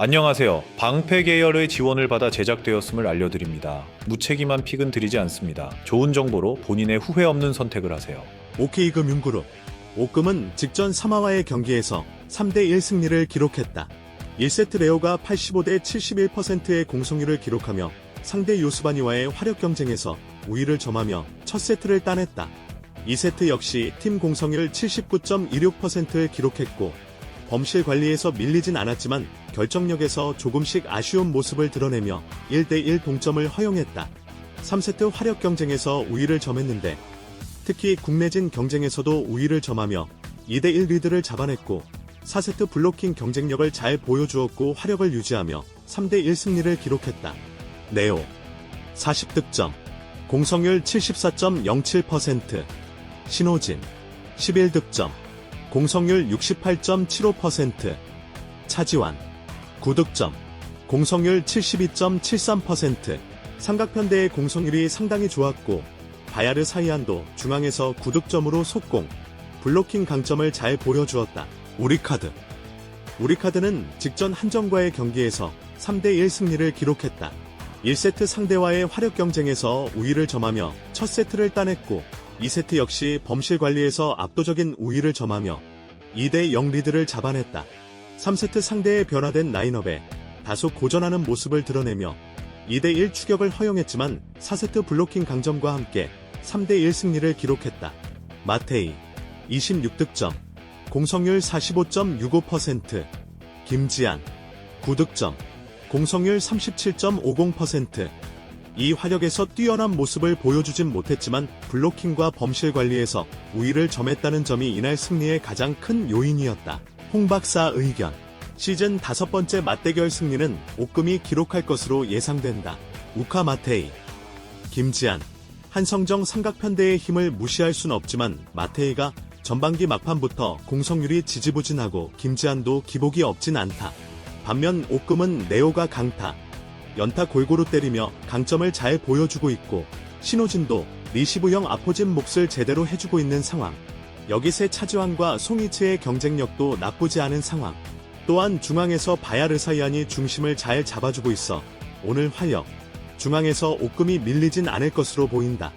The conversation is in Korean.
안녕하세요. 방패 계열의 지원을 받아 제작되었음을 알려드립니다. 무책임한 픽은 드리지 않습니다. 좋은 정보로 본인의 후회 없는 선택을 하세요. OK금 윤그룹. 오금은 직전 3화와의 경기에서 3대1 승리를 기록했다. 1세트 레오가 85대 71%의 공성률을 기록하며 상대 요스바니와의 화력 경쟁에서 우위를 점하며 첫 세트를 따냈다. 2세트 역시 팀 공성률 79.26%를 기록했고 범실 관리에서 밀리진 않았지만 결정력에서 조금씩 아쉬운 모습을 드러내며 1대1 동점을 허용했다. 3세트 화력 경쟁에서 우위를 점했는데 특히 국내진 경쟁에서도 우위를 점하며 2대1 리드를 잡아냈고 4세트 블로킹 경쟁력을 잘 보여주었고 화력을 유지하며 3대1 승리를 기록했다. 네오 40득점 공성률 74.07% 신호진 11득점 공성률 68.75% 차지완 9득점 공성률 72.73% 삼각편대의 공성률이 상당히 좋았고 바야르 사이안도 중앙에서 9득점으로 속공 블로킹 강점을 잘 보여주었다. 우리카드 우리카드는 직전 한정과의 경기에서 3대1 승리를 기록했다. 1세트 상대와의 화력 경쟁에서 우위를 점하며 첫 세트를 따냈고 2세트 역시 범실 관리에서 압도적인 우위를 점하며 2대 0 리드를 잡아냈다. 3세트 상대의 변화된 라인업에 다소 고전하는 모습을 드러내며 2대1 추격을 허용했지만 4세트 블로킹 강점과 함께 3대1 승리를 기록했다. 마테이 26득점 공성률 45.65% 김지한 9득점 공성률 37.50%. 이 화력에서 뛰어난 모습을 보여주진 못했지만 블로킹과 범실 관리에서 우위를 점했다는 점이 이날 승리의 가장 큰 요인이었다. 홍 박사 의견. 시즌 다섯 번째 맞대결 승리는 옥금이 기록할 것으로 예상된다. 우카 마테이. 김지한. 한성정 삼각편대의 힘을 무시할 순 없지만 마테이가 전반기 막판부터 공성률이 지지부진하고 김지한도 기복이 없진 않다. 반면 옥금은 네오가 강타, 연타 골고루 때리며 강점을 잘 보여주고 있고 신호진도 리시브형 아포진 몫을 제대로 해주고 있는 상황. 여기세 차지환과 송이츠의 경쟁력도 나쁘지 않은 상황. 또한 중앙에서 바야르사이안이 중심을 잘 잡아주고 있어 오늘 활력. 중앙에서 옥금이 밀리진 않을 것으로 보인다.